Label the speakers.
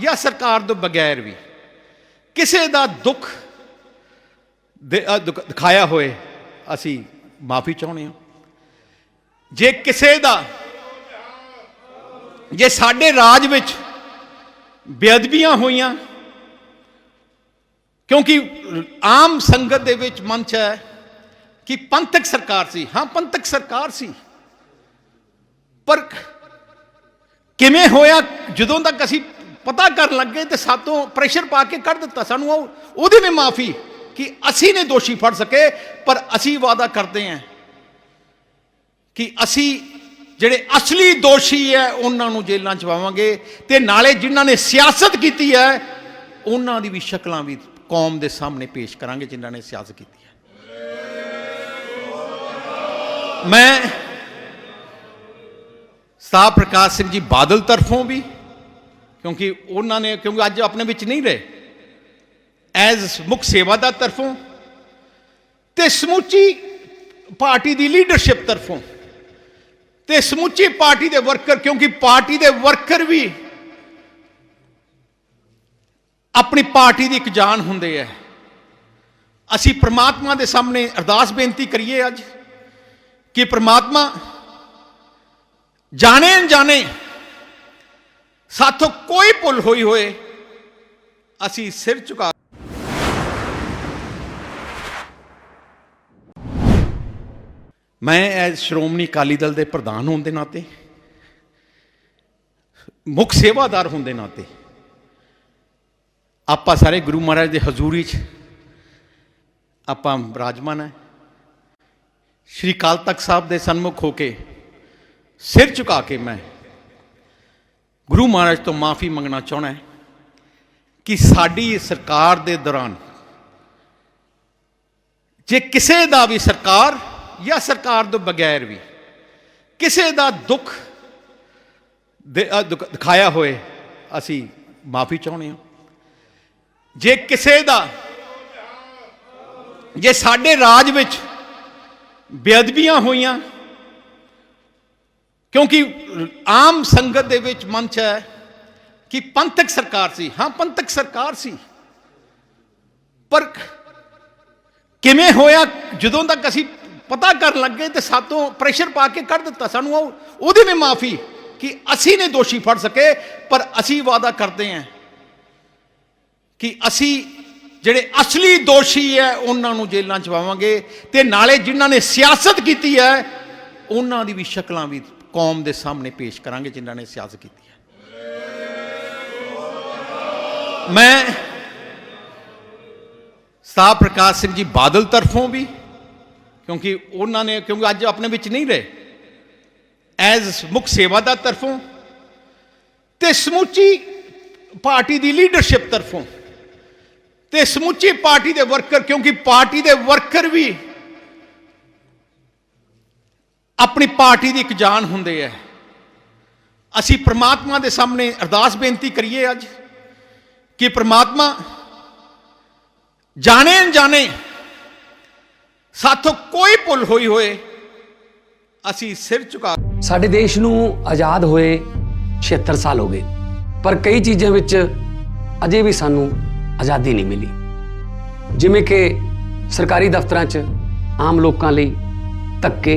Speaker 1: ਜਾਂ ਸਰਕਾਰ ਤੋਂ ਬਗੈਰ ਵੀ ਕਿਸੇ ਦਾ ਦੁੱਖ ਦਿਖਾਇਆ ਹੋਏ, ਅਸੀਂ ਮਾਫੀ ਚਾਹੁੰਦੇ ਹਾਂ। ਜੇ ਕਿਸੇ ਦਾ ਜੇ ਸਾਡੇ ਰਾਜ ਵਿੱਚ ਬੇਅਦਬੀਆਂ ਹੋਈਆਂ, ਕਿਉਂਕਿ ਆਮ ਸੰਗਤ ਦੇ ਵਿੱਚ ਮਨ ਚ ਹੈ ਕਿ ਪੰਥਕ ਸਰਕਾਰ ਸੀ। ਹਾਂ, ਪੰਥਕ ਸਰਕਾਰ ਸੀ। ਪਰ ਕਿਵੇਂ ਹੋਇਆ, ਜਦੋਂ ਤੱਕ ਅਸੀਂ ਪਤਾ ਕਰਨ ਲੱਗੇ ਤੇ ਸਾਤੋਂ ਪ੍ਰੈਸ਼ਰ ਪਾ ਕੇ ਕੱਢ ਦਿੱਤਾ ਸਾਨੂੰ। ਉਹ ਉਹਦੀ ਵੀ ਮਾਫੀ ਕਿ ਅਸੀਂ ਨੇ ਦੋਸ਼ੀ ਫੜ ਸਕੇ, ਪਰ ਅਸੀਂ ਵਾਅਦਾ ਕਰਦੇ ਹਾਂ ਕਿ ਅਸੀਂ ਜਿਹੜੇ ਅਸਲੀ ਦੋਸ਼ੀ ਹੈ, ਉਹਨਾਂ ਨੂੰ ਜੇਲ੍ਹਾਂ ਚ ਪਾਵਾਂਗੇ ਤੇ ਨਾਲੇ ਜਿਨ੍ਹਾਂ ਨੇ ਸਿਆਸਤ ਕੀਤੀ ਹੈ, ਉਹਨਾਂ ਦੀ ਵੀ ਸ਼ਕਲਾਂ ਵੀ ਕੌਮ ਦੇ ਸਾਹਮਣੇ ਪੇਸ਼ ਕਰਾਂਗੇ, ਜਿਨ੍ਹਾਂ ਨੇ ਸਿਆਸਤ ਕੀਤੀ ਹੈ। ਮੈਂ ਸਤਾ ਪ੍ਰਕਾਸ਼ ਸਿੰਘ ਜੀ ਬਾਦਲ ਤਰਫੋਂ ਵੀ ਕਿਉਂਕਿ ਉਹਨਾਂ ਨੇ, ਕਿਉਂਕਿ ਅੱਜ ਆਪਣੇ ਵਿੱਚ ਨਹੀਂ ਰਹੇ। ਐਜ਼ ਮੁੱਖ ਸੇਵਾਦਾਰ ਤਰਫੋਂ ਤੇ ਸਮੁੱਚੀ ਪਾਰਟੀ ਦੀ ਲੀਡਰਸ਼ਿਪ ਤਰਫੋਂ ਤੇ ਸਮੁੱਚੀ ਪਾਰਟੀ ਦੇ ਵਰਕਰ ਕਿਉਂਕਿ ਪਾਰਟੀ ਦੇ ਵਰਕਰ ਵੀ ਆਪਣੀ ਪਾਰਟੀ ਦੀ ਇੱਕ ਜਾਨ ਹੁੰਦੇ ਹੈ ਅਸੀਂ ਪ੍ਰਮਾਤਮਾ ਦੇ ਸਾਹਮਣੇ ਅਰਦਾਸ ਬੇਨਤੀ ਕਰੀਏ ਅੱਜ ਕਿ ਪ੍ਰਮਾਤਮਾ ਜਾਣੇ ਅਣਜਾਣੇ ਸਾਥੋਂ ਕੋਈ ਭੁੱਲ ਹੋਈ ਹੋਏ, ਅਸੀਂ ਸਿਰ ਝੁਕਾ ਮੈਂ ਐਜ਼ ਸ਼੍ਰੋਮਣੀ ਅਕਾਲੀ ਦਲ ਦੇ ਪ੍ਰਧਾਨ ਹੋਣ ਦੇ ਨਾਤੇ, ਮੁੱਖ ਸੇਵਾਦਾਰ ਹੋਣ ਦੇ ਨਾਤੇ, ਆਪਾਂ ਸਾਰੇ ਗੁਰੂ ਮਹਾਰਾਜ ਦੇ ਹਜ਼ੂਰੀ 'ਚ ਆਪਾਂ ਬਿਰਾਜਮਾਨ ਹੈ। ਸ਼੍ਰੀ ਕਾਲ ਤਖਤ ਸਾਹਿਬ ਦੇ ਸਨਮੁਖ ਹੋ ਕੇ ਸਿਰ ਝੁਕਾ ਕੇ ਮੈਂ ਗੁਰੂ ਮਹਾਰਾਜ ਤੋਂ ਮਾਫੀ ਮੰਗਣਾ ਚਾਹਣਾ ਹੈ ਕਿ ਸਾਡੀ ਸਰਕਾਰ ਦੇ ਦੌਰਾਨ ਜੇ ਕਿਸੇ ਦਾ ਵੀ ਸਰਕਾਰ ਜਾਂ ਸਰਕਾਰ ਤੋਂ ਬਗੈਰ ਵੀ ਕਿਸੇ ਦਾ ਦੁੱਖ ਦੁੱਖ- ਦਿਖਾਇਆ ਹੋਏ, ਅਸੀਂ ਮਾਫੀ ਚਾਹੁੰਦੇ ਹਾਂ। ਜੇ ਕਿਸੇ ਦਾ, ਜੇ ਸਾਡੇ ਰਾਜ ਵਿੱਚ ਬੇਅਦਬੀਆਂ ਹੋਈਆਂ ਕਿਉਂਕਿ ਆਮ ਸੰਗਤ ਦੇ ਵਿੱਚ ਮਨ ਚ ਹੈ ਕਿ ਪੰਥਕ ਸਰਕਾਰ ਸੀ। ਹਾਂ, ਪੰਥਕ ਸਰਕਾਰ ਸੀ। ਪਰ ਕਿਵੇਂ ਹੋਇਆ, ਜਦੋਂ ਤੱਕ ਅਸੀਂ ਪਤਾ ਕਰਨ ਲੱਗੇ ਤੇ ਸਾਤੋਂ ਪ੍ਰੈਸ਼ਰ ਪਾ ਕੇ ਕੱਢ ਦਿੱਤਾ, ਸਾਨੂੰ ਉਹ, ਉਹਦੀ ਵੀ ਮਾਫੀ ਕਿ ਅਸੀਂ ਨੇ ਦੋਸ਼ੀ ਫੜ ਸਕੇ, ਪਰ ਅਸੀਂ ਵਾਅਦਾ ਕਰਦੇ ਹਾਂ ਕਿ ਅਸੀਂ ਜਿਹੜੇ ਅਸਲੀ ਦੋਸ਼ੀ ਹੈ, ਉਹਨਾਂ ਨੂੰ ਜੇਲ੍ਹਾਂ ਚ ਪਾਵਾਂਗੇ ਤੇ ਨਾਲੇ ਜਿਨ੍ਹਾਂ ਨੇ ਸਿਆਸਤ ਕੀਤੀ ਹੈ, ਉਹਨਾਂ ਦੀ ਵੀ ਸ਼ਕਲਾਂ ਵੀ ਕੌਮ ਦੇ ਸਾਹਮਣੇ ਪੇਸ਼ ਕਰਾਂਗੇ ਜਿਨ੍ਹਾਂ ਨੇ ਸਿਆਸਤ ਕੀਤੀ ਹੈ। ਮੈਂ ਸਾਹਿਬ ਪ੍ਰਕਾਸ਼ ਸਿੰਘ ਜੀ ਬਾਦਲ ਤਰਫੋਂ ਵੀ, ਕਿਉਂਕਿ ਉਹਨਾਂ ਨੇ, ਕਿਉਂਕਿ ਅੱਜ ਆਪਣੇ ਵਿੱਚ ਨਹੀਂ ਰਹੇ, ਐਜ਼ ਮੁੱਖ ਸੇਵਾਦਾਰ ਤਰਫੋਂ ਤੇ ਸਮੁੱਚੀ ਪਾਰਟੀ ਦੀ ਲੀਡਰਸ਼ਿਪ ਤਰਫੋਂ ਤੇ ਸਮੁੱਚੀ ਪਾਰਟੀ ਦੇ ਵਰਕਰ, ਕਿਉਂਕਿ ਪਾਰਟੀ ਦੇ ਵਰਕਰ ਵੀ ਆਪਣੀ ਪਾਰਟੀ ਦੀ ਇੱਕ ਜਾਨ ਹੁੰਦੇ ਹੈ ਅਸੀਂ ਪ੍ਰਮਾਤਮਾ ਦੇ ਸਾਹਮਣੇ ਅਰਦਾਸ ਬੇਨਤੀ ਕਰੀਏ ਅੱਜ ਕਿ ਪ੍ਰਮਾਤਮਾ ਜਾਣੇ ਅਣਜਾਣੇ ਸਾਥੋਂ ਕੋਈ ਭੁੱਲ ਹੋਈ ਹੋਏ, ਅਸੀਂ ਸਿਰ ਝੁਕਾ
Speaker 2: ਸਾਡੇ ਦੇਸ਼ ਨੂੰ ਆਜ਼ਾਦ ਹੋਏ 76 ਸਾਲ ਹੋ ਗਏ, ਪਰ ਕਈ ਚੀਜ਼ਾਂ ਵਿੱਚ ਅਜੇ ਵੀ ਸਾਨੂੰ ਆਜ਼ਾਦੀ ਨਹੀਂ ਮਿਲੀ। ਜਿਵੇਂ ਕਿ ਸਰਕਾਰੀ ਦਫ਼ਤਰਾਂ 'ਚ ਆਮ ਲੋਕਾਂ ਲਈ ਧੱਕੇ